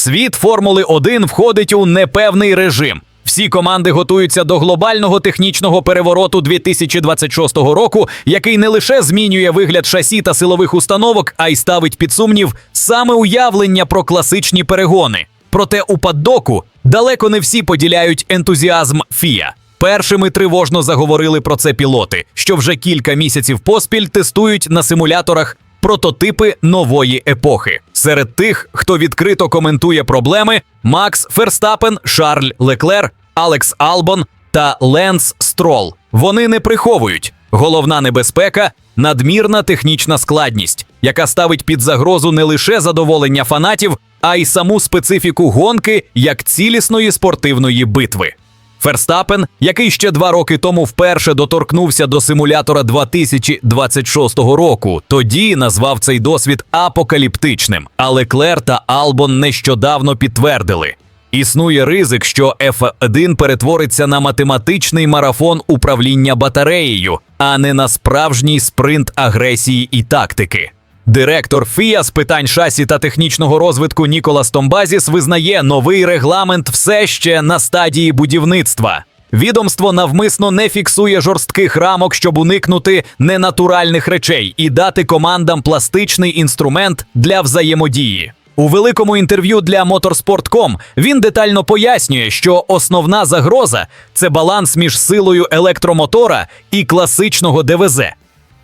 Світ Формули 1 входить у непевний режим. Всі команди готуються до глобального технічного перевороту 2026 року, який не лише змінює вигляд шасі та силових установок, а й ставить під сумнів саме уявлення про класичні перегони. Проте у паддоку далеко не всі поділяють ентузіазм Фія. Першими тривожно заговорили про це пілоти, що вже кілька місяців поспіль тестують на симуляторах прототипи нової епохи. Серед тих, хто відкрито коментує проблеми, Макс Ферстапен, Шарль Леклер, Алекс Албон та Ленс Строл. Вони не приховують. Головна небезпека надмірна технічна складність, яка ставить під загрозу не лише задоволення фанатів, а й саму специфіку гонки як цілісної спортивної битви. Ферстапен, який ще два роки тому вперше доторкнувся до симулятора 2026 року, тоді назвав цей досвід апокаліптичним. Але Клер та Албон нещодавно підтвердили. Існує ризик, що F1 перетвориться на математичний марафон управління батареєю, а не на справжній спринт агресії і тактики. Директор ФІА з питань шасі та технічного розвитку Ніколас Томбазіс визнає, новий регламент все ще на стадії будівництва. Відомство навмисно не фіксує жорстких рамок, щоб уникнути ненатуральних речей і дати командам пластичний інструмент для взаємодії. У великому інтерв'ю для Motorsport.com він детально пояснює, що основна загроза це баланс між силою електромотора і класичного ДВЗ.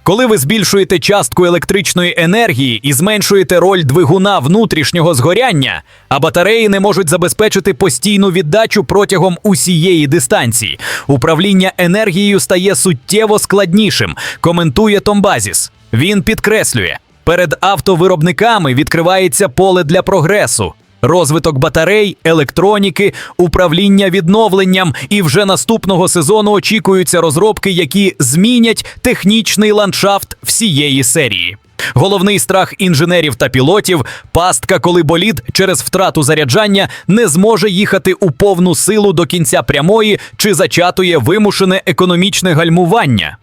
Коли ви збільшуєте частку електричної енергії і зменшуєте роль двигуна внутрішнього згоряння, а батареї не можуть забезпечити постійну віддачу протягом усієї дистанції, управління енергією стає суттєво складнішим, коментує Томбазіс. Він підкреслює, перед автовиробниками відкривається поле для прогресу. Розвиток батарей, електроніки, управління відновленням, і вже наступного сезону очікуються розробки, які змінять технічний ландшафт всієї серії. Головний страх інженерів та пілотів пастка, коли болід через втрату заряджання не зможе їхати у повну силу до кінця прямої чи зачатує вимушене економічне гальмування.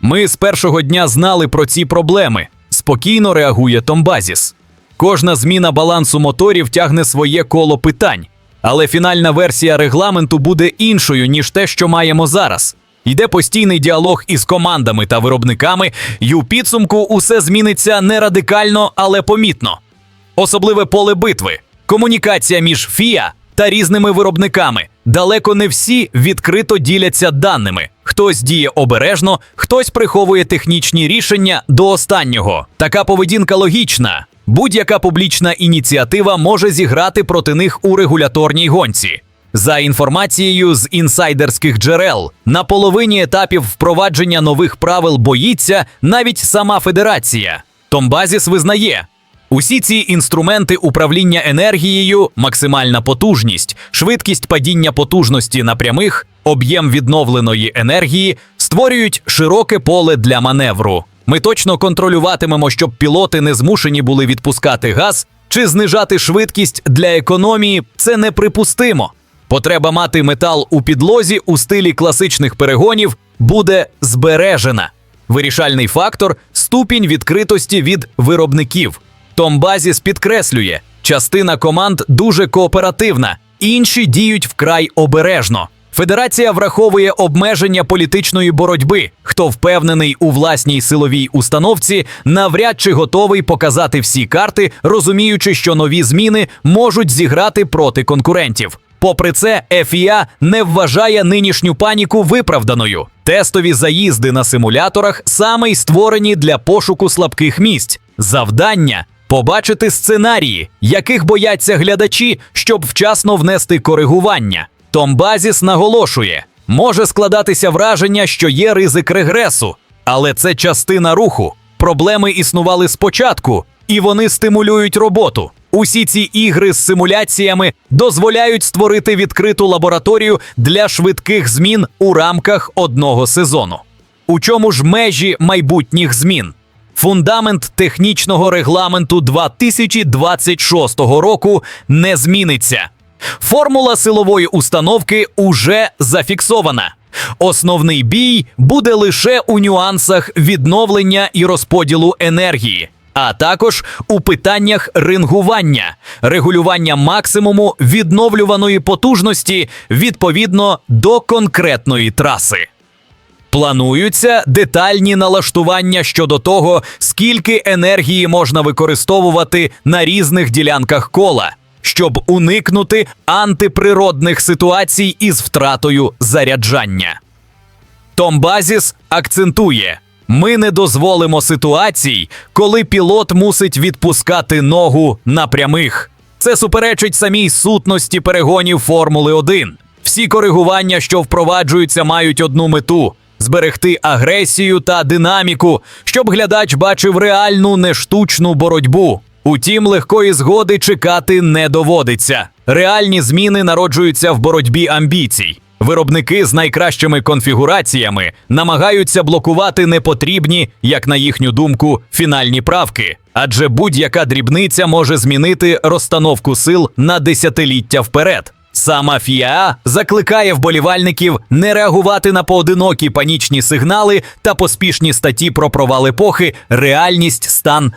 Ми з першого дня знали про ці проблеми. Спокійно реагує Томбазіс. Кожна зміна балансу моторів тягне своє коло питань, але фінальна версія регламенту буде іншою, ніж те, що маємо зараз. Йде постійний діалог із командами та виробниками, і у підсумку усе зміниться не радикально, але помітно. Особливе поле битви, комунікація між ФІА та різними виробниками. Далеко не всі відкрито діляться даними. Хтось діє обережно, хтось приховує технічні рішення до останнього. Така поведінка логічна. Будь-яка публічна ініціатива може зіграти проти них у регуляторній гонці. За інформацією з інсайдерських джерел, на половині етапів впровадження нових правил боїться навіть сама федерація. Томбазіс визнає, усі ці інструменти управління енергією, максимальна потужність, швидкість падіння потужності на прямих, об'єм відновленої енергії створюють широке поле для маневру. Ми точно контролюватимемо, щоб пілоти не змушені були відпускати газ чи знижати швидкість для економії. Це неприпустимо. Потреба мати метал у підлозі у стилі класичних перегонів буде збережена. Вирішальний фактор ступінь відкритості від виробників. Том Базіс підкреслює, частина команд дуже кооперативна, інші діють вкрай обережно. Федерація враховує обмеження політичної боротьби. Хто впевнений у власній силовій установці, навряд чи готовий показати всі карти, розуміючи, що нові зміни можуть зіграти проти конкурентів. Попри це, FIA не вважає нинішню паніку виправданою. Тестові заїзди на симуляторах саме й створені для пошуку слабких місць. Завдання побачити сценарії, яких бояться глядачі, щоб вчасно внести коригування. Том Базіс наголошує, може складатися враження, що є ризик регресу, але це частина руху. Проблеми існували спочатку, і вони стимулюють роботу. Усі ці ігри з симуляціями дозволяють створити відкриту лабораторію для швидких змін у рамках одного сезону. У чому ж межі майбутніх змін? Фундамент технічного регламенту 2026 року не зміниться. Формула силової установки уже зафіксована. Основний бій буде лише у нюансах відновлення і розподілу енергії. а також у питаннях рингування, регулювання максимуму відновлюваної потужності відповідно до конкретної траси. Плануються детальні налаштування щодо того, скільки енергії можна використовувати на різних ділянках кола, щоб уникнути антиприродних ситуацій із втратою заряджання. Том Базіс акцентує: ми не дозволимо ситуацій, коли пілот мусить відпускати ногу на прямих. Це суперечить самій сутності перегонів Формули 1. Всі коригування, що впроваджуються, мають одну мету зберегти агресію та динаміку, щоб глядач бачив реальну нештучну боротьбу. Утім, легкої згоди чекати не доводиться. Реальні зміни народжуються в боротьбі амбіцій. Виробники з найкращими конфігураціями намагаються блокувати непотрібні, як на їхню думку, фінальні правки, адже будь-яка дрібниця може змінити розстановку сил на десятиліття вперед. Сама ФІА закликає вболівальників не реагувати на поодинокі панічні сигнали та поспішні статті про провал епохи, реальність, стан